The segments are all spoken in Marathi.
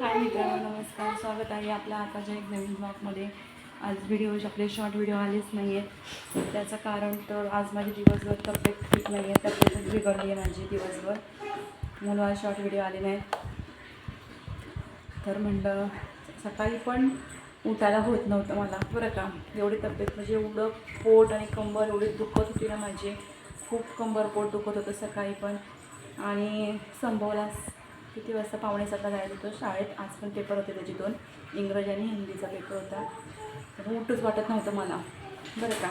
हाय मित्रांनो नमस्कार. स्वागत आहे आपल्या आताच्या एक नवीन ब्लॉगमध्ये आज व्हिडिओ आपले शॉर्ट व्हिडिओ आलेच नाही आहेत त्याचं कारण तर आज माझी दिवसभर तब्येत ठीक नाही आहे तब्येतच बिघडली आहे माझी दिवसभर. म्हणून आज शॉर्ट व्हिडिओ आले नाहीत तर म्हणलं सकाळी पण उठायला होत नव्हतं मला बरं का. एवढी तब्येत म्हणजे एवढं पोट आणि कंबर एवढी दुखत होती ना माझी. खूप कंबर पोट दुखत होतं सकाळी पण. आणि संभवला किती वाजता पावणे सातला जायचं होतं? शाळेत आज पण पेपर होते त्याचे दोन इंग्रजी आणि हिंदीचा पेपर होता. उठूच वाटत नव्हतं मला. बरं का?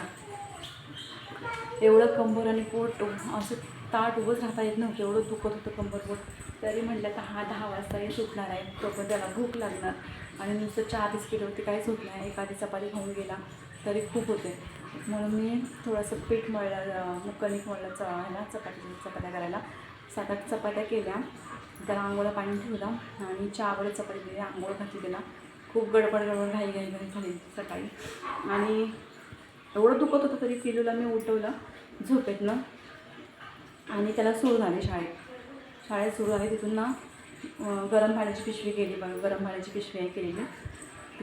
एवढं कंबर आणि पोट असं ताट उभंच राहता येत नव्हतं. एवढं दुखत होतं कंबर पोट. तरी म्हटलं का हा दहा वाजता हे सुटणार आहे. तो पण त्याला भूक लागणार. आणि नुसतं चहा बिस्किटवरती काहीच होत नाही. एखादी चपाती खाऊन गेला तरी खूप होते. म्हणून मी थोडंसं पीठ मळलं मग कणिक मळलं च ह्याला चपाती चपात्या करायला. सात आठ चपात्या केल्या. त्याला आंघोळा पाणी ठेवलं आणि चहावर चपाती दिली आंघोळ घातली त्याला. खूप गडबड गडबड घाई घाई घाई झाली सकाळी. आणि एवढं दुखत होतं तरी पिलूला मी उठवलं झोपेतनं. आणि त्याला सुरू झाली शाळेत. शाळेत सुरू झाली. तिथून ना गरम पाण्याची पिशवी केली गरम पाण्याची पिशवी आहे केलेली.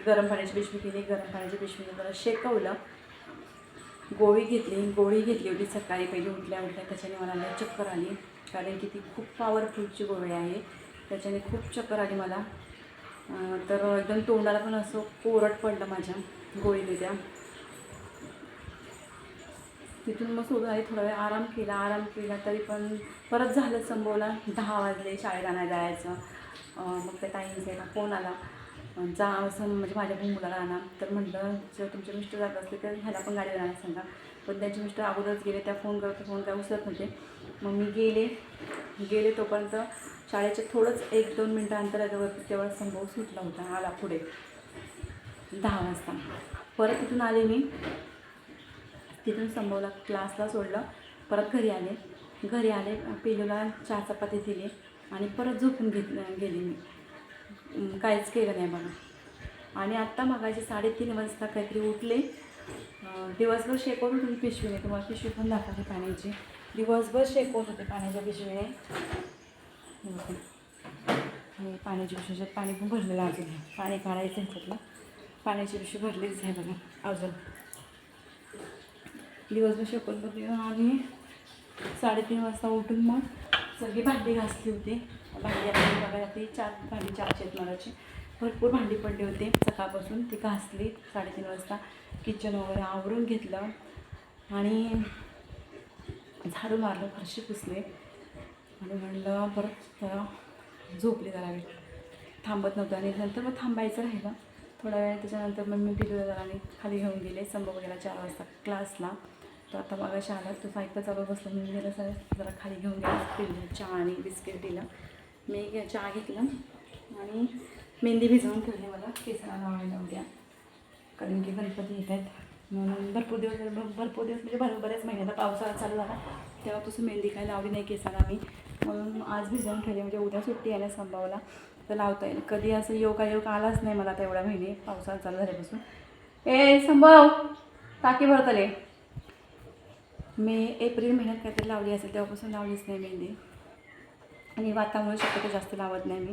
गरम पाण्याची पिशवी केली. गरम पाण्याची पिशवी शेकवलं. गोळी घेतली गोळी घेतली होती सकाळी. पहिली उठल्या उठल्या त्याच्याने मला लय चक्कर आली. कारण की ती खूप पॉवरफुलची गोळी आहे. त्याच्याने खूप चक्कर आली मला. तर एकदम तोंडाला पण असं कोरट पडलं माझ्या गोळीने त्या. तिथून मग सोडून आली थोडा वेळ आराम केला आराम केला तरी पण परत झालं संभवला दहा वाजले शाळेत आणायला जायचं. मग त्या ताईंचा फोन आला. जा असं म्हणजे माझ्या पण मुलाला आणा. तर म्हटलं जर तुमचे मिस्टर जात असले तर ह्याला पण गाडीवर आणा सांगा. पण त्यांचे मिस्टर अगोदरच गेले त्या फोन करतो फोन काय उचलत नव्हते मग मी गेले. गेले तोपर्यंत शाळेच्या थोडंच एक दोन मिनटं अंतरावरती तेव्हा संभव सुटला होता आला पुढे. दहा वाजता. परत तिथून आले मी. तिथून संभवला क्लासला सोडलं. परत घरी आले. घरी आले पिलूला चहा चपाती दिली आणि परत झोपून घेत गेली मी. काहीच केलं नाही मला आणि आत्ता मगाशी साडेतीन वाजता काहीतरी उठले. दिवसभर शेकवत होते पिशवीने. तुम्हाला पिशवी पण दाखवते पाण्याची. दिवसभर शेकवत होते पाण्याच्या पिशवीने. हे पाण्याची पिशवीच्यात पाणी पण भरलेलं आहे अजून. पाणी काढायचं ह्याच्यातलं पाण्याची पिशवी भरलीच आहे बघा अजून. दिवसभर शेकवत होते आणि साडेतीन वाजता उठून मग सगळी भांडी घासली होती. भांडी आपली बघायला ती चार भांडी चारशे आहेत मलाची भरपूर भांडी पडली होती. सकाळपासून ती घासली साडेतीन वाजता. किचन वगैरे आवरून घेतलं. आणि झाडू मारलं फरशी पुसले. आणि म्हणलं परत झोपली जरावी जरा वेळ. थांबत नव्हतं. आणि नंतर मग थांबायचं राहिलं. थोडा वेळ त्याच्यानंतर मग मी पिलूला जरा आणि खाली घेऊन गेले. संभव वगैरे चार वाजता क्लासला तर आता मग आला तो साहित्य चालू बसलं मी गेलं सर जरा खाली घेऊन गेलं चहा आणि बिस्किट दिलं. मी घे- चहा घेतलं आणि मेहंदी भिजवून ठेवली मला केसरा लावायला उद्या कारण की गणपती येत आहेत. म्हणून भरपूर दिवस भरपूर दिवस म्हणजे भर बऱ्याच महिन्याचा पावसाळा चालू झाला. तेव्हापासून मेहंदी काय लावली नाही केसाला मी म्हणून आज भिजवून ठेवली म्हणजे उद्या सुट्टी यायला संभवला तर लावता येईल. कधी असं योगायोग आलाच नाही मला आता एवढ्या महिने पावसाळा चालू झाल्यापासून. ए संभव! टाकी भरतले. मे एप्रिल महिन्यात काहीतरी लावली असेल तेव्हापासून लावलीच नाही मेहंदी आणि वातावरण शक्यतो जास्त लावत नाही मी.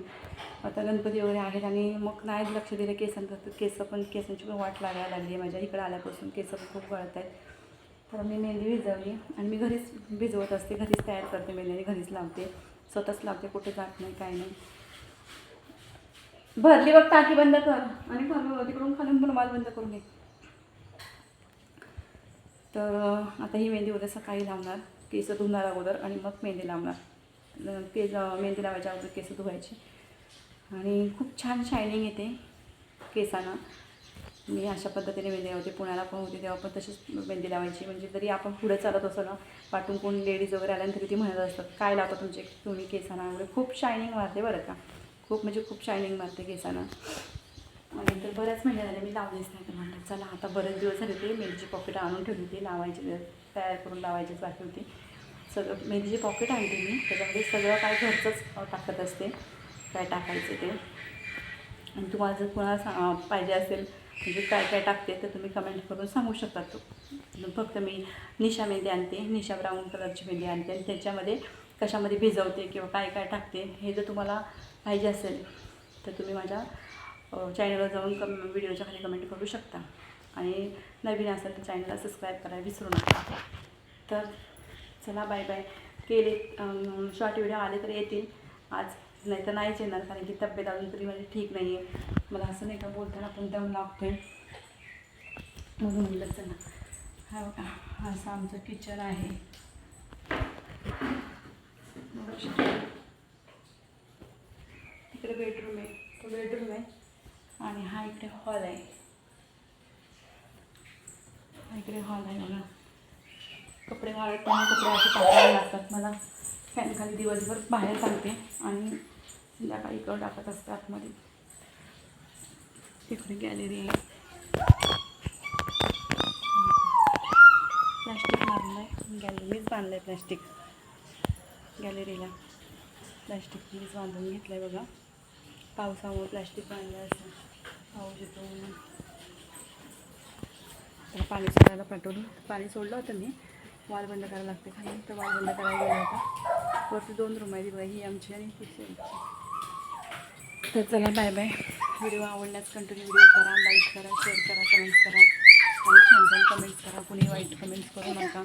आता गणपती वगैरे आहेत आणि मग नाही लक्ष दिलं केसांचं तर केस पण केसांची पण वाट लागायला लागली आहे माझ्या. इकडं आल्यापासून केस पण खूप गळत आहेत. तर मी मेहंदी भिजवली आणि मी घरीच भिजवत असते घरीच तयार करते मेहंदी आणि घरीच लावते. स्वतःच लावते कुठे जात नाही काय नाही. भरली बघ टाकी बंद कर आणि खाली तिकडून खालून पण माल बंद करून घे. तर आता ही मेहंदी उद्या सकाळी लावणार केस धुणार अगोदर आणि मग मेहंदी लावणार. केस मेहंदी लावायच्या अगोदर केस धुवायची. आणि खूप छान शायनिंग येते केसांना. मी अशा पद्धतीने मेहंदी लावते. पुण्याला पण होते तेव्हा पण तशीच मेहंदी लावायची. म्हणजे जरी आपण पुढे चालत असो ना पाठून कोण लेडीज वगैरे आल्यानंतर ती म्हणत असतात काय लावता तुमचे तुम्ही केसांना? वगैरे खूप शायनिंग मारते बरं का. खूप म्हणजे खूप शायनिंग मारते केसांना. मला तर बऱ्याच महिन्या झाल्या मी लावलीच नाही तर म्हणलं चला आता बरेच दिवस झाले ते मिरची पॉकेट आणून ठेवली होती लावायची तयार करून लावायचीच बाकी होती. सगळं मेहंदीची पॉकेट आणते मी त्याच्यामध्ये सगळं काय घरचंच टाकत असते काय टाकायचं ते. आणि तुम्हाला जर कोणाला सा पाहिजे असेल म्हणजे काय काय टाकते तर तुम्ही कमेंट करून सांगू शकता. तो फक्त मी निशा मेहंदी आणते निशा ब्राऊन कलरची मेहंदी आणते आणि त्याच्यामध्ये कशामध्ये भिजवते किंवा काय काय टाकते हे जर तुम्हाला पाहिजे असेल तर तुम्ही माझ्या चॅनलवर जाऊन कम व्हिडिओच्या खाली कमेंट करू शकता. आणि नवीन असेल तर चॅनलला सबस्क्राईब करायला विसरू नका. तर चला बाय बाय केले शॉर्ट व्हिडिओ आले तर येतील. आज नाही तर नाहीच येणार कारण की तब्येत अजून तरी माझी ठीक नाही आहे मला असं नाही का बोलताना आपण दम लागतो आहे म्हणून म्हणलं चला. हा बघा असं आमचं किचन आहे. तिकडे बेडरूम आहे. तो बेडरूम आहे. आणि हा इकडे हॉल आहे. हा इकडे हॉल आहे बघा. कपडे वाळताना कपडे असे टाकावे लागतात मला. फॅन खाली दिवसभर बाहेर चालते आणि संध्याकाळी इकडं टाकत असते आतमध्ये. तिकडे गॅलरी आहे. प्लॅस्टिक मारलं आहे गॅलरीच बांधलं आहे प्लॅस्टिक गॅलरीला प्लॅस्टिक मीच बांधून घेतलं आहे बघा. पावसामुळे प्लॅस्टिक बांधलं आहे असं. पाऊस येतो त्याला पाणी सोडायला पाठवलं. पाणी सोडलं होतं मी. वाल बंद करायला लागते खाली. तर वाल बंद करायला गेला होता. वरती दोन रूम आहे बघा ही आमची आणि तिची तर चला बाय बाय व्हिडिओ आवडल्यास कंटिन्यू व्हिडिओ करा लाईक करा शेअर करा कमेंट्स करा. आणि छान छान कमेंट्स करा. कुणी वाईट कमेंट्स करू नका.